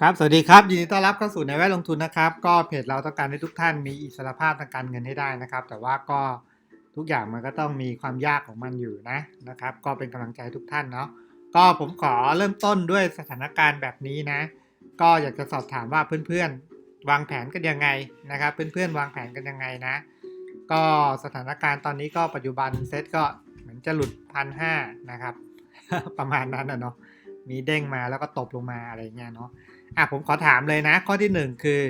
ครับ สวัสดีครับ ยินดีต้อนรับเข้าสู่ในแวดลงทุนนะครับ ก็เพจเราต้องการให้ทุกท่านมีอิสรภาพทางการเงินให้ได้นะครับ แต่ว่าก็ทุกอย่างมันก็ต้องมีความยากของมันอยู่นะนะครับ ก็เป็นกำลังใจทุกท่านเนาะ ก็ผมขอเริ่มต้นด้วยสถานการณ์แบบนี้นะ ก็อยากจะสอบถามว่าเพื่อนๆ วางแผนกันยังไงนะครับ เพื่อนๆ วางแผนกันยังไงนะ ก็สถานการณ์ตอนนี้ก็ปัจจุบันเซตก็เหมือนจะหลุดพันห้านะครับ ประมาณนั้นนะเนาะ มีเด้งมาแล้วก็ตบลงมาอะไรเงี้ยเนาะอะผมขอถามเลยนะ ข้อที่หนึ่งคือ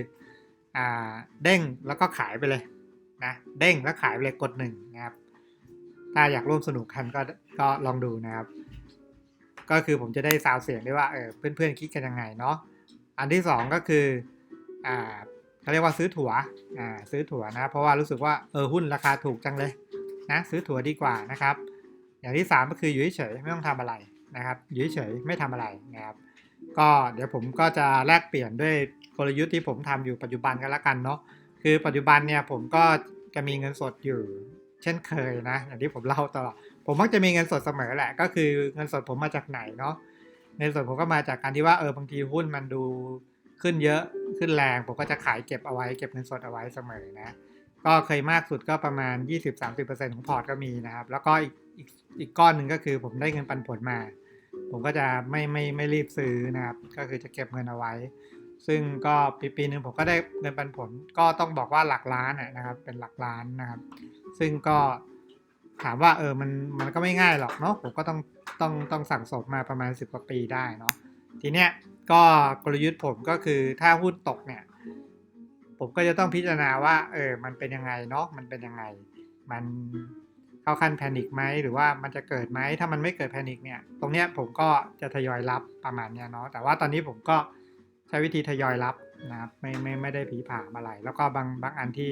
อ่าเด้งแล้วก็ขายไปเลยนะเด้งแล้วขายไปเลยกดหนึ่งนะครับ ถ้าอยากร่วมสนุกกันก็ก็ลองดูนะครับ ก็คือผมจะได้ซาวเสียงได้ว่าเออเพื่อนๆคิดกันยังไงเนาะอันที่สองก็คืออ่าเขาเรียกว่าซื้อถั่วอ่าซื้อถั่วนะ เพราะว่ารู้สึกว่าเออหุ้นราคาถูกจังเลยนะซื้อถั่วดีกว่านะครับ อย่างที่สามก็คืออยู่เฉยไม่ต้องทำอะไร นะครับอยู่เฉยๆไม่ทำอะไรนะครับก็เดี๋ยวผมก็จะแลกเปลี่ยนด้วยกลยุทธ์ที่ผมทำอยู่ปัจจุบันกันละกันเนาะคือปัจจุบันเนี่ยผมก็จะมีเงินสดอยู่เช่นเคยนะอย่างที่ผมเล่าตลอดผมมักจะมีเงินสดเสมอแหละ ก็คือเงินสดผมมาจากไหนเนาะเงินสดผมก็มาจากการที่ว่าเออบางทีหุ้นมันดูขึ้นเยอะขึ้นแรง ผมก็จะขายเก็บเอาไว้เก็บเงินสดเอาไว้เสมอนะ ก็เคยมากสุดก็ประมาณ 20-30%ของพอร์ตก็มีนะครับ แล้วก็อีกอีกอีกก้อนหนึ่งก็คือผมได้เงินปันผลมา ผมก็จะไม่ไม่ไม่รีบซื้อนะครับ ก็คือจะเก็บเงินเอาไว้ ซึ่งก็ปีปีหนึ่งผมก็ได้เงินปันผล ก็ต้องบอกว่าหลักล้านนะครับ เป็นหลักล้านนะครับ ซึ่งก็ถามว่าเออมันมันก็ไม่ง่ายหรอกเนาะผมก็ต้องต้องต้องสั่งสมมาประมาณ 10กว่าปีได้เนาะทีเนี้ยก็กลยุทธ์ผมก็คือถ้าหุ้นตกเนี่ย ผมก็จะต้องพิจารณาว่า เออ มันเป็นยังไงเนาะ มันเป็นยังไง มันเข้าขั้นแพนิคไหมหรือว่ามันจะเกิดไหม ถ้ามันไม่เกิดแพนิคเนี่ย ตรงเนี้ยผมก็จะทยอยรับประมาณเนี้ยเนาะ แต่ว่าตอนนี้ผมก็ใช้วิธีทยอยรับนะครับ ไม่ไม่ไม่ได้ผีผ่ามอะไร แล้วก็บางบางอันที่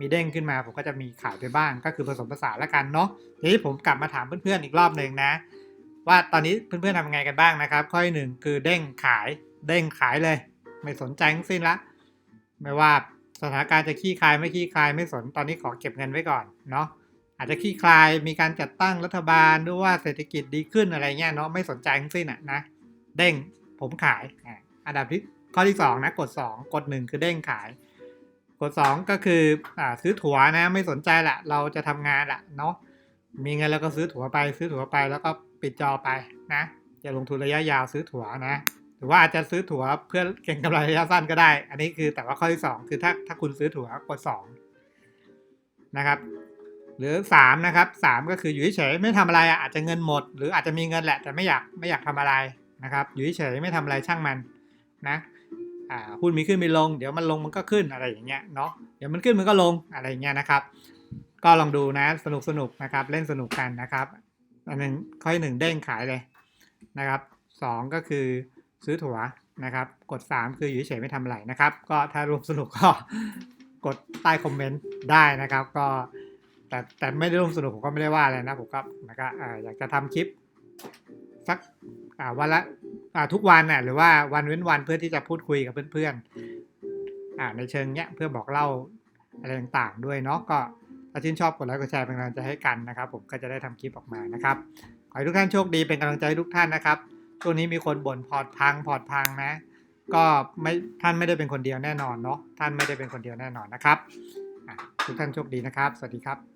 มีเด้งขึ้นมาผมก็จะมีขายไปบ้าง ก็คือผสมผสานแล้วกันเนาะ ทีนี้ผมกลับมาถามเพื่อนๆอีกรอบหนึ่งนะ ว่าตอนนี้เพื่อนๆทำยังไงกันบ้างนะครับ ข้อที่หนึ่งคือเด้งขาย เด้งขายเลย ไม่สนใจทั้งสิ้นละ ไม่ว่าสถานการณ์จะขี้คลายไม่ขี้คลายไม่สนตอนนี้ขอเก็บเงินไว้ก่อนเนาะอาจจะขี้คลายมีการจัดตั้งรัฐบาลหรือว่าเศรษฐกิจดีขึ้นอะไรเงี้ยเนาะไม่สนใจทั้งสิ้นอะนะเด้งผมขายอันดับที่ข้อที่สองนะกดสองกดหนึ่งคือเด้งขาย กดสองก็คืออ่าซื้อถั่วนะไม่สนใจละเราจะทำงานละเนาะมีเงินแล้วก็ซื้อถั่วไป ซื้อถั่วไปแล้วก็ปิดจอไปนะจะลงทุนระยะยาวซื้อถั่วนะ หรือว่าอาจจะซื้อถั่วเพื่อเก็งกำไรระยะสั้นก็ได้ อันนี้คือแต่ว่าข้อที่ 2 คือถ้าถ้าคุณซื้อถั่วกด2นะครับ หรือ 3 นะครับ 3 ก็คืออยู่เฉยไม่ทำอะไรอาจจะเงินหมด หรืออาจจะมีเงินแหละแต่ไม่อยากไม่อยากทำอะไรนะครับ อยู่เฉยไม่ทำอะไรช่างมันนะอ่าหุ้นมีขึ้นมีลง เดี๋ยวมันลงมันก็ขึ้นอะไรอย่างเงี้ยเนาะเดี๋ยวมันขึ้นมันก็ลงอะไรอย่างเงี้ยนะครับ ก็ลองดูนะสนุกสนุกนะครับเล่นสนุกกันนะครับ อันหนึ่งข้อที่หนึ่งเด้งขายเลยนะครับสองก็คือ ซื้อถั่วนะครับ กด 3 คืออยู่เฉยไม่ทำอะไรนะครับ ก็ถ้าร่วมสนุกก็กดใต้คอมเมนต์ได้นะครับ ก็แต่แต่ไม่ได้ร่วมสนุกผมก็ไม่ได้ว่าอะไรนะผมก็แล้วก็อ่าอยากจะทำคลิปสักวันละทุกวันน่ะหรือว่าวันเว้นวันเพื่อที่จะพูดคุยกับเพื่อนๆในเชิงเนี้ยเพื่อบอกเล่าอะไรต่างๆด้วยเนาะก็ถ้าชื่นชอบกดไลค์กดแชร์เป็นกำลังใจให้กันนะครับ ผมก็จะได้ทำคลิปออกมานะครับขอให้ทุกท่านโชคดีเป็นกำลังใจทุกท่านนะครับ ช่วงนี้มีคนบ่นพอร์ตพังพอร์ตพังนะ ก็ไม่ท่านไม่ได้เป็นคนเดียวแน่นอนเนาะท่านไม่ได้เป็นคนเดียวแน่นอนนะครับทุกท่านโชคดีนะครับ สวัสดีครับ